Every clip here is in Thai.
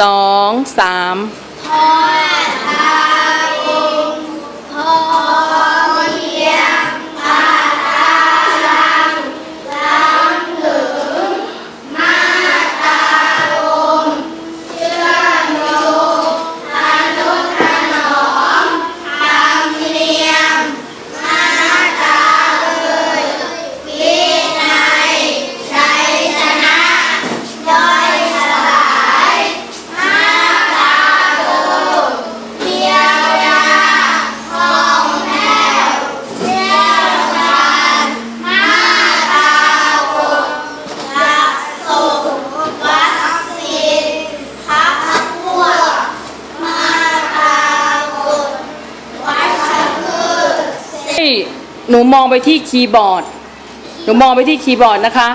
สองสามให้ หนูมองไปที่คีย์บอร์ด หนูมองไปที่คีย์บอร์ดนะคะ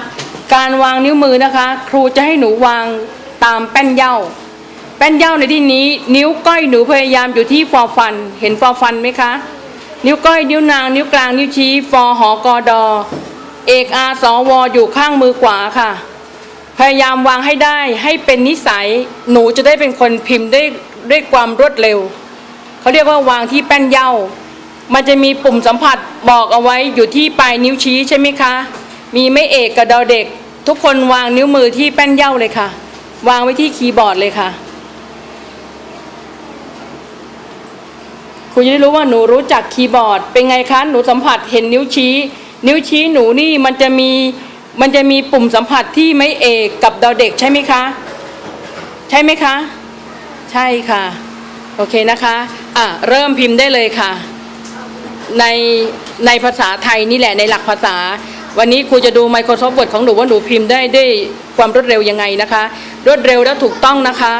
การวางนิ้วมือนะคะ ครูจะให้หนูวางตามแป้นเย้าแป้นเย้าในที่นี้ นิ้วก้อยหนูพยายามอยู่ที่ฟอฟัน เห็นฟอฟันไหมคะ นิ้วก้อยนิ้วนาง นิ้วกลางนิ้วชี้ฟอหอกอดอเอกอาสวอยู่ข้างมือขวาค่ะ พยายามวางให้ได้ให้เป็นนิสัย หนูจะได้เป็นคนพิมพ์ได้ด้วยความรวดเร็ว เขาเรียกว่าวางที่แป้นเย้า มันจะมีปุ่มสัมผัสบอกเอาไว้อยู่ที่ปลายนิ้วชี้ใช่ไหมคะ มีไม่เอกกับดอเด็ก ทุกคนวางนิ้วมือที่แป้นเหย้าเลยค่ะ วางไว้ที่คีย์บอร์ดเลยค่ะ คุณจะได้รู้ว่าหนูรู้จักคีย์บอร์ด เป็นไงคะหนูสัมผัสเห็นนิ้วชี้ นิ้วชี้หนูนี่มันจะมีมันจะมีปุ่มสัมผัสที่ไม่เอกกับดอเด็กใช่ไหมคะ ใช่ไหมคะ ใช่ค่ะ โอเคนะคะ อะ เริ่มพิมพ์ได้เลยค่ะ ในในภาษาไทยนี่แหละในหลักภาษา วันนี้ครูจะดู Microsoft Word ของหนูว่าหนูพิมพ์ได้ด้วยความรวดเร็วยังไงนะคะ รวดเร็วและถูกต้องนะคะ